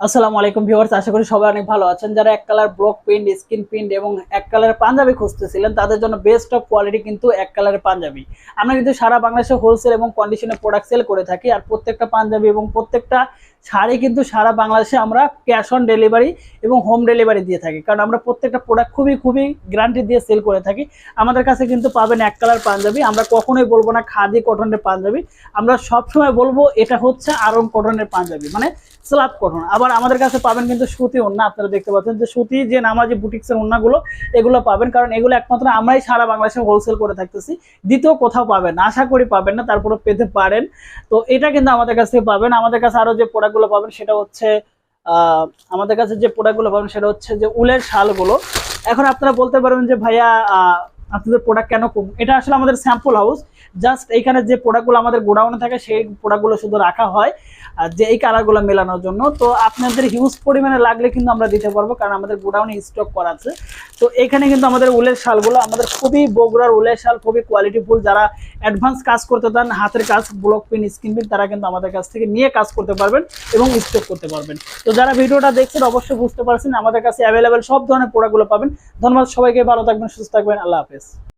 আসসালামু আলাইকুম ভিউয়ার্স, আশা করি সবাই অনেক ভালো আছেন। যারা এক colour block print, screen print এবং এক কালার পাঞ্জাবি খুঁজতেছিলেন, তাদের জন্য বেস্ট অফ কোয়ালিটি কিন্তু এক কালারের পাঞ্জাবি। আমরা কিন্তু সারা বাংলাদেশে হোলসেল এবং কন্ডিশনে প্রোডাক্ট সেল করে থাকি, আর প্রত্যেকটা পাঞ্জাবি এবং প্রত্যেকটা শাড়ি কিন্তু সারা বাংলাদেশে আমরা ক্যাশ অন ডেলিভারি এবং হোম ডেলিভারি দিয়ে থাকি। কারণ আমরা প্রত্যেকটা প্রোডাক্ট খুবই খুবই গ্যারান্টি দিয়ে সেল করে থাকি। আমাদের কাছে কিন্তু পাবেন এক কালার পাঞ্জাবি। আমরা কখনোই বলব না খাদি কটনের পাঞ্জাবি। আমরা সবসময় বলব এটা হচ্ছে আরং কটনের পাঞ্জাবি মানে স্লাব কটন আবার আমাদের কাছে পাবেন কিন্তু সুতি ওন্না, আপনারা দেখতে পাচ্ছেন যে সুতি, যে নামাজি বুটিক্সের ওন্নাগুলো, এগুলো পাবেন, কারণ এগুলো একমাত্র আমরাই সারা বাংলাদেশে হোলসেল করে থাকতেছি। দ্বিতীয় কোথাও পাবেন আশা করি পাবেন না তারপরে পেতে পারেন। তো এটা কিন্তু আমাদের কাছ থেকে পাবেন। আমাদের কাছে আরও যে প্রোডাক্টগুলো পাবেন, সেটা হচ্ছে আমাদের কাছে যে প্রোডাক্টগুলো পাবেন, সেটা হচ্ছে যে উলের শালগুলো। এখন আপনারা বলতে পারবেন যে ভাইয়া আপনাদের প্রোডাক্ট কেন কম? এটা আসলে আমাদের স্যাম্পল হাউস জাস্ট এইখানে যে প্রোডাক্টগুলো আমাদের গোডাউনে থাকে, সেই প্রোডাক্টগুলো শুধু রাখা হয়, আর যে এই কালারগুলো মেলানোর জন্য। তো আপনাদের হিউজ পরিমাণে লাগলে কিন্তু আমরা দিতে পারব, কারণ আমাদের গোডাউনে স্টক করা আছে। তো এখানে কিন্তু আমাদের উলের শালগুলো, আমাদের খুবই বগুড়ার উলের শাল, খুবই কোয়ালিটিফুল যারা অ্যাডভান্স কাজ করতে চান, হাতের কাজ ব্লক পিন স্ক্রিন পিন তারা কিন্তু আমাদের কাছ থেকে নিয়ে কাজ করতে পারবেন এবং স্টক করতে পারবেন। তো যারা ভিডিওটা দেখছেন, অবশ্যই বুঝতে পারছেন, আমাদের কাছে অ্যাভেলেবেল সব ধরনের প্রোডাক্টগুলো পাবেন। ধন্যবাদ সবাইকে, ভালো থাকবেন, সুস্থ থাকবেন, আল্লাহ হাফেজ